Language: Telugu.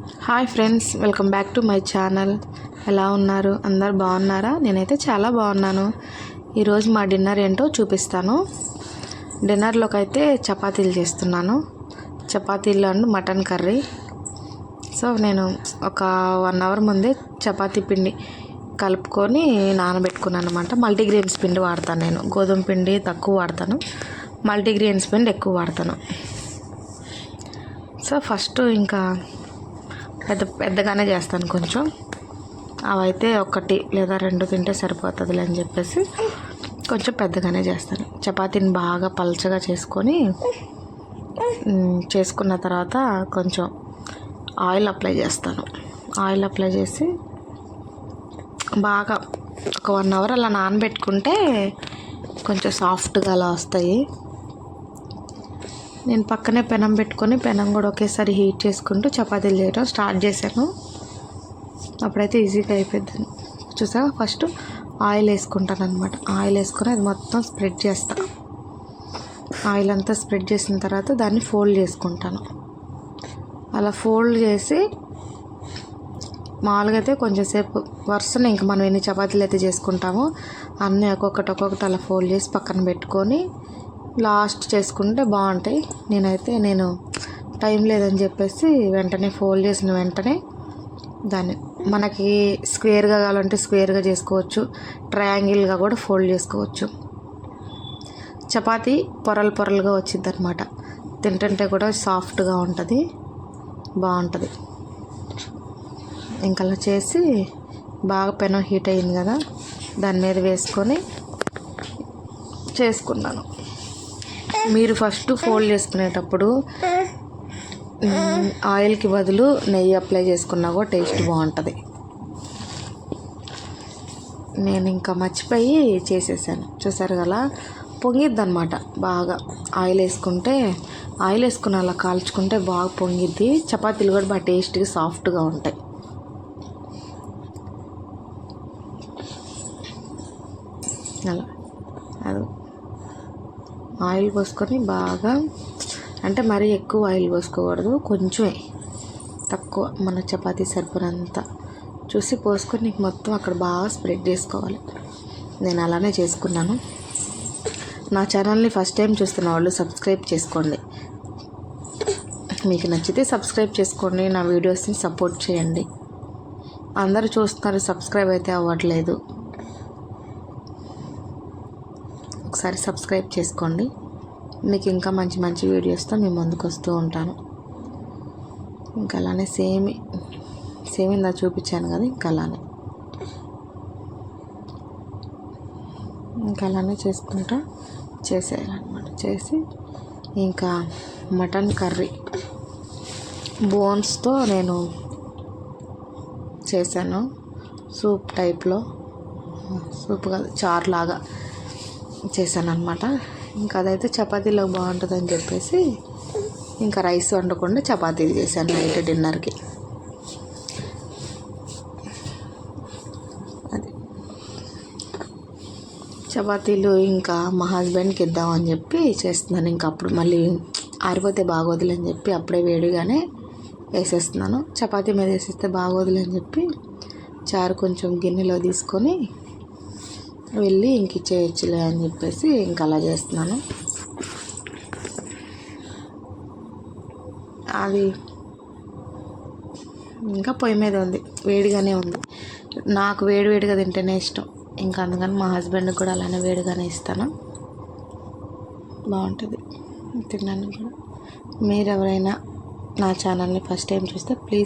Hi friends welcome back to my channel. ఎలా ఉన్నారు? అందరు బాగున్నారా? నేనైతే చాలా బాగున్నాను. ఈరోజు మా డిన్నర్ ఏంటో చూపిస్తాను. డిన్నర్లోకి అయితే చపాతీలు చేస్తున్నాను. చపాతీలు అండ్ మటన్ కర్రీ. సో నేను ఒక వన్ అవర్ ముందే చపాతీ పిండి కలుపుకొని నానబెట్టుకున్నాను అనమాట మల్టీగ్రెయిన్స్ పిండి వాడతాను నేను. గోధుమ పిండి తక్కువ వాడతాను. మల్టీగ్రెయిన్స్ పిండి ఎక్కువ వాడతాను. సో ఫస్ట్ ఇంకా పెద్ద పెద్దగానే చేస్తాను కొంచెం. అవైతే ఒకటి లేదా రెండు తింటే సరిపోతుందిలే అని చెప్పేసి కొంచెం పెద్దగానే చేస్తాను. చపాతీని బాగా పలచగా చేసుకొని చేసుకున్న తర్వాత కొంచెం ఆయిల్ అప్లై చేస్తాను. ఆయిల్ అప్లై చేసి బాగా ఒక వన్ అవర్ అలా నానబెట్టుకుంటే కొంచెం సాఫ్ట్గా అలా వస్తాయి. నేను పక్కనే పెనం పెట్టుకొని పెనం కూడా ఒకేసారి హీట్ చేసుకుంటూ చపాతీలు చేయడం స్టార్ట్ చేశాను. అప్పుడైతే ఈజీగా అయిపోయింది. చూసా ఫస్ట్ ఆయిల్ వేసుకుంటాను అనమాట ఆయిల్ వేసుకొని అది మొత్తం స్ప్రెడ్ చేస్తా. ఆయిల్ అంతా స్ప్రెడ్ చేసిన తర్వాత దాన్ని ఫోల్డ్ చేసుకుంటాను. అలా ఫోల్డ్ చేసి మామూలుగా అయితే కొంచెం సేపు వరుసన ఇంకా మనం ఎన్ని చపాతీలు అయితే చేసుకుంటామో అన్నీ ఒక్కొక్కటి ఒక్కొక్కటి అలా ఫోల్డ్ చేసి పక్కన పెట్టుకొని లాస్ట్ చేసుకుంటే బాగుంటాయి. నేనైతే నేను టైం లేదని చెప్పేసి వెంటనే ఫోల్డ్ చేసిన వెంటనే దాన్ని మనకి స్క్వేర్గా కావాలంటే స్క్వేర్గా చేసుకోవచ్చు. ట్రయాంగిల్గా కూడా ఫోల్డ్ చేసుకోవచ్చు. చపాతీ పొరలు పొరలుగా వచ్చింది అనమాట తింటుంటే కూడా సాఫ్ట్గా ఉంటుంది. బాగుంటుంది. ఇంకా అలా చేసి బాగా పెనం హీట్ అయింది కదా దాని మీద వేసుకొని చేసుకున్నాను. మీరు ఫస్ట్ ఫోల్డ్ చేసుకునేటప్పుడు ఆయిల్కి బదులు నెయ్యి అప్లై చేసుకున్నా కూడా టేస్ట్ బాగుంటుంది. నేను ఇంకా మర్చిపోయి చేసేసాను. చూసారు కదా? పొంగిద్ది అనమాట బాగా. ఆయిల్ వేసుకుంటే ఆయిల్ వేసుకుని అలా కాల్చుకుంటే బాగా పొంగిద్ది. చపాతీలు కూడా బాగా టేస్ట్గా సాఫ్ట్గా ఉంటాయి. అలా. ఆయిల్ పోసుకొని బాగా అంటే మరీ ఎక్కువ ఆయిల్ పోసుకోకూడదు కొంచెమే. తక్కువ మన చపాతీ సరిపోనంత చూసి పోసుకొని నీకు మొత్తం అక్కడ బాగా స్ప్రెడ్ చేసుకోవాలి. నేను అలానే చేసుకున్నాను. నా ఛానల్ని ఫస్ట్ టైం చూస్తున్న వాళ్ళు సబ్స్క్రైబ్ చేసుకోండి. మీకు నచ్చితే సబ్స్క్రైబ్ చేసుకోండి నా వీడియోస్ని సపోర్ట్ చేయండి. అందరూ చూస్తున్నారు సబ్స్క్రైబ్ అయితే అవ్వట్లేదు. ఒకసారి సబ్స్క్రైబ్ చేసుకోండి. మీకు ఇంకా మంచి మంచి వీడియోస్తో మేము ముందుకు వస్తూ ఉంటాను. ఇంకా అలానే సేమ్ సేమ్ ఇందా చూపించాను కదా ఇంకా అలానే. ఇంకా అలానే చేసుకుంటా చేసేయాలన్నమాట. చేసి ఇంకా మటన్ కర్రీ బోన్స్తో నేను చేశాను. సూప్ టైప్లో. సూప్ కాదు చార్ లాగా చేశాను అనమాట ఇంకా అదైతే చపాతీలో బాగుంటుందని చెప్పేసి ఇంకా రైస్ వండకుండా చపాతీలు చేశాను నైట్ డిన్నర్కి. అది. చపాతీలు ఇంకా మా హస్బెండ్కి ఇద్దామని చెప్పి చేస్తున్నాను. ఇంకా అప్పుడు మళ్ళీ ఆరిపోతే బాగోదులే అని చెప్పి అప్పుడే వేడిగానే వేసేస్తున్నాను. చపాతీ మీద వేసేస్తే బాగోదులే అని చెప్పి చారు కొంచెం గిన్నెలో తీసుకొని వెళ్ళి ఇంక ఇచ్చేయచ్చులే అని చెప్పేసి ఇంక అలా చేస్తున్నాను. అది ఇంకా పొయ్యి మీద ఉంది వేడిగానే ఉంది. నాకు వేడి వేడిగా తింటేనే ఇష్టం. ఇంకా అందుకని మా హస్బెండ్కి కూడా అలానే వేడిగానే ఇస్తాను. బాగుంటుంది. తిన్నాను కూడా. మీరు ఎవరైనా నా ఛానల్ని ఫస్ట్ టైం చూస్తే ప్లీజ్